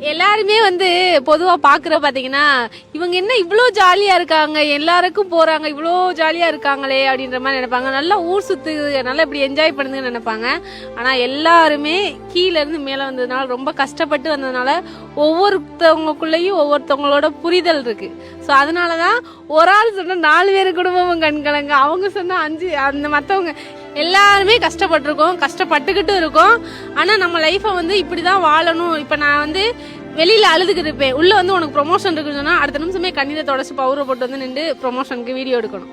எல்லாருமே வந்து பொதுவா பாக்குற பாத்தீங்கன்னா இவங்க என்ன இவ்வளோ ஜாலியா இருக்காங்க எல்லாருக்கும் போறாங்க இவ்வளோ ஜாலியா இருக்காங்களே அப்படின்ற மாதிரி நினைப்பாங்க. நல்லா ஊர் சுத்து நல்லா இப்படி என்ஜாய் பண்ணுதுன்னு நினைப்பாங்க. ஆனா எல்லாருமே கீழ இருந்து மேல வந்ததுனால ரொம்ப கஷ்டப்பட்டு வந்ததுனால ஒவ்வொருத்தவங்களுக்குள்ளேயும் ஒவ்வொருத்தவங்களோட புரிதல் இருக்கு. ஸோ அதனாலதான் ஒரு ஆள் சொன்னா நாலு பேர் குடும்பமும் கண்கலங்க. அவங்க சொன்னா அஞ்சு அந்த மத்தவங்க எல்லாருமே கஷ்டப்பட்டிருக்கோம் கஷ்டப்பட்டுக்கிட்டு இருக்கோம். ஆனா நம்ம லைஃபை வந்து இப்படிதான் வாழணும். இப்ப நான் வந்து வெளியில அழுதுகிட்டு இருப்பேன் உள்ள வந்து உனக்கு ப்ரொமோஷன் இருக்குன்னு சொன்னா அடுத்த நிமிஷமே கண்ணீரை தொடச்சு பவுரை போட்டு வந்து நின்று ப்ரொமோஷனுக்கு வீடியோ எடுக்கணும்.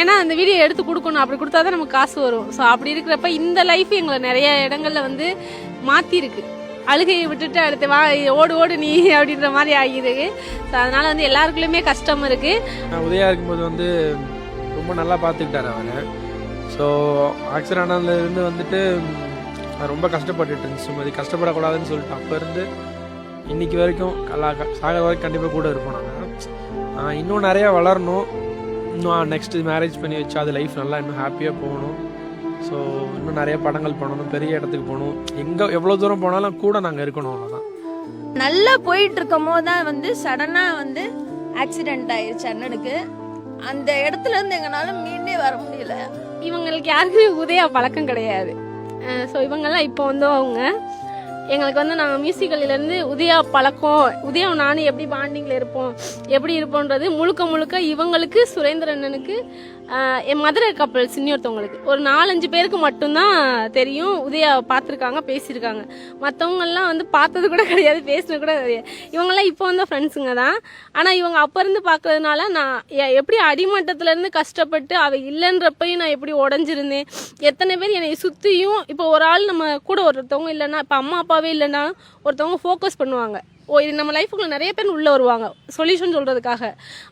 ஏன்னா அந்த வீடியோ எடுத்து கொடுக்கணும். அப்படி கொடுத்தா தான் நமக்கு காசு வரும். ஸோ அப்படி இருக்கிறப்ப இந்த லைஃப் எங்களை நிறைய இடங்கள்ல வந்து மாத்திருக்கு. அழுகையை விட்டுட்டு அடுத்து வா ஓடு ஓடு நீ அப்படின்ற மாதிரி ஆகிருக்கு ஸோ அதனால வந்து எல்லாருக்குள்ளயுமே கஷ்டம் இருக்கு. நான் உதயா இருக்கும்போது வந்து ரொம்ப நல்லா பார்த்துக்கிட்டாரு அவரை. ஸோ ஆக்சிடென்ட் ஆனதுலேருந்து வந்துட்டு ரொம்ப கஷ்டப்பட்டுட்டு இருந்துச்சு சுமதி கஷ்டப்படக்கூடாதுன்னு சொல்லிட்டு அப்போ இருந்து இன்னைக்கு வரைக்கும் கலா சாகர வரைக்கும் கண்டிப்பாக கூட இருப்போம் நாங்கள் இன்னும் நிறையா வளரணும். இன்னும் நெக்ஸ்ட் மேரேஜ் பண்ணி வச்சு அது லைஃப் நல்லா இன்னும் ஹாப்பியாக போகணும். ஸோ இன்னும் நிறைய படங்கள் பண்ணணும் பெரிய இடத்துக்கு போகணும். எங்கே எவ்வளோ தூரம் போனாலும் கூட நாங்கள் இருக்கணும் அவ்வளோதான் நல்லா போயிட்டு இருக்கும் போது தான் வந்து சடனாக வந்து ஆக்சிடென்ட் ஆயிடுச்சு அண்ணனுக்கு. அந்த இடத்துல இருந்து எங்களால மீண்டே வர முடியல. இவங்களுக்கு யாருக்குமே உதயா பழக்கம் கிடையாது. ஸோ இவங்கெல்லாம் இப்போ வந்து அவங்க எங்களுக்கு வந்து நாங்கள் மியூசிக்கல்லேருந்து உதயா பழக்கம் உதயா நானும் எப்படி பாண்டிங்கில் இருப்போம் எப்படி இருப்போன்றது முழுக்க முழுக்க இவங்களுக்கு சுரேந்திரண்ணனுக்கு அண்ணனுக்கு என் மதுரை கப்பல்ஸ் இன்னொருத்தவங்களுக்கு ஒரு நாலஞ்சு பேருக்கு மட்டும்தான் தெரியும். உதயா பார்த்துருக்காங்க பேசியிருக்காங்க. மற்றவங்கெல்லாம் வந்து பார்த்தது கூட கிடையாது பேசினது கூட கிடையாது. இவங்கெல்லாம் இப்போ வந்து ஃப்ரெண்ட்ஸுங்க தான். ஆனால் இவங்க அப்போ இருந்து பார்க்கறதுனால நான் எ- எப்படி அடிமட்டத்துலேருந்து கஷ்டப்பட்டு அவள் இல்லைன்றப்பையும் நான் எப்படி உடஞ்சிருந்தேன். எத்தனை பேர் என்னை சுற்றியும் இப்போ ஒரு ஆள் நம்ம கூட ஒருத்தவங்க இல்லைன்னா இப்போ அம்மா அப்பாவே இல்லைனாலும் ஒருத்தவங்க ஃபோக்கஸ் பண்ணுவாங்க. ஓ இது நம்ம லைஃபுக்குள்ள நிறைய பேர் உள்ளே வருவாங்க. சொல்யூஷன் சொல்கிறதுக்காக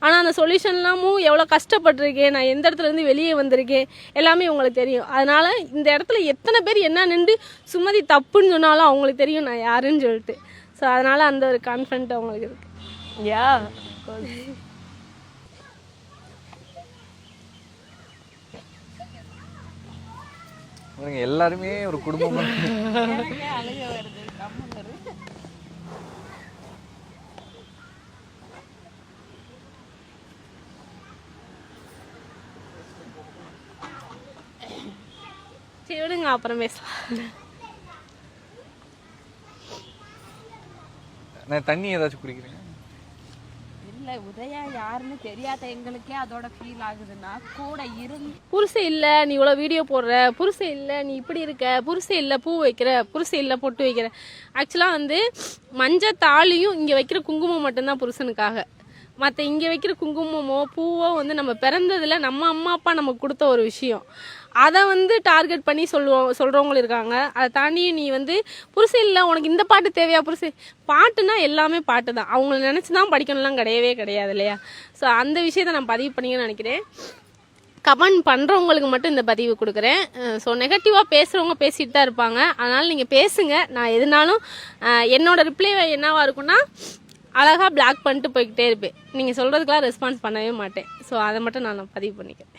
ஆனால் அந்த சொல்யூஷன்லாமும் எவ்வளோ கஷ்டப்பட்டிருக்கேன் நான் எந்த இடத்துல இருந்து வெளியே வந்திருக்கேன் எல்லாமே உங்களுக்கு தெரியும். அதனால இந்த இடத்துல எத்தனை பேர் என்ன நின்று சுமதி தப்புன்னு சொன்னாலும் அவங்களுக்கு தெரியும் நான் யாருன்னு சொல்லிட்டு. ஸோ அதனால அந்த ஒரு கான்ஃபிடென்ட் அவங்களுக்கு இருக்கு. யா எல்லாருமே ஒரு குடும்பமா சரி விடுங்க அப்புறம் பேசலாம். நான் தண்ணி ஏதாச்சும் குடிக்கிறேன் இல்ல உதயா யாருன்னு தெரியாத எங்களுக்கே அதோட ஃபீல் ஆகுதுன்னா கூட இருந்து புருஷன் இல்ல நீ இவ்வளவு வீடியோ போடுற. புருஷன் இல்ல நீ இப்படி இருக்க. புருஷன் இல்ல பூ வைக்கிற. புருஷன் இல்ல பொட்டு வைக்கிற. ஆக்சுவலா வந்து மஞ்ச தாலியும் இங்க வைக்கிற குங்குமம் மட்டும்தான் புருஷனுக்காக. மற்ற இங்கே வைக்கிற குங்குமமோ பூவோ வந்து நம்ம பிறந்ததில் நம்ம அம்மா அப்பா நமக்கு கொடுத்த ஒரு விஷயம். அதை வந்து டார்கெட் பண்ணி சொல்லுவோம் சொல்கிறவங்களும் இருக்காங்க. அதை தாண்டி நீ வந்து புருஷன் இல்லை உனக்கு இந்த பாட்டு தேவையா புருஷன்? பாட்டுனா எல்லாமே பாட்டு தான் அவங்கள நினச்சி தான் படிக்கணும்லாம் கிடையவே கிடையாது இல்லையா? ஸோ அந்த விஷயத்தை நான் பதிவு பண்ணிக்கணும்னு நினைக்கிறேன். கமெண்ட் பண்ணுறவங்களுக்கு மட்டும் இந்த பதிவு கொடுக்குறேன். ஸோ நெகட்டிவாக பேசுகிறவங்க பேசிட்டு தான் இருப்பாங்க. அதனால் நீங்கள் பேசுங்க. நான் எதுனாலும் என்னோடய ரிப்ளை என்னவாக இருக்கும்னா அழகாக பிளாக் பண்ணிட்டு போய்கிட்டே இருப்பேன். நீங்கள் சொல்கிறதுக்கெலாம் ரெஸ்பான்ஸ் பண்ணவே மாட்டேன். ஸோ அதை மட்டும் நான் பதிவு பண்ணிக்கிறேன்.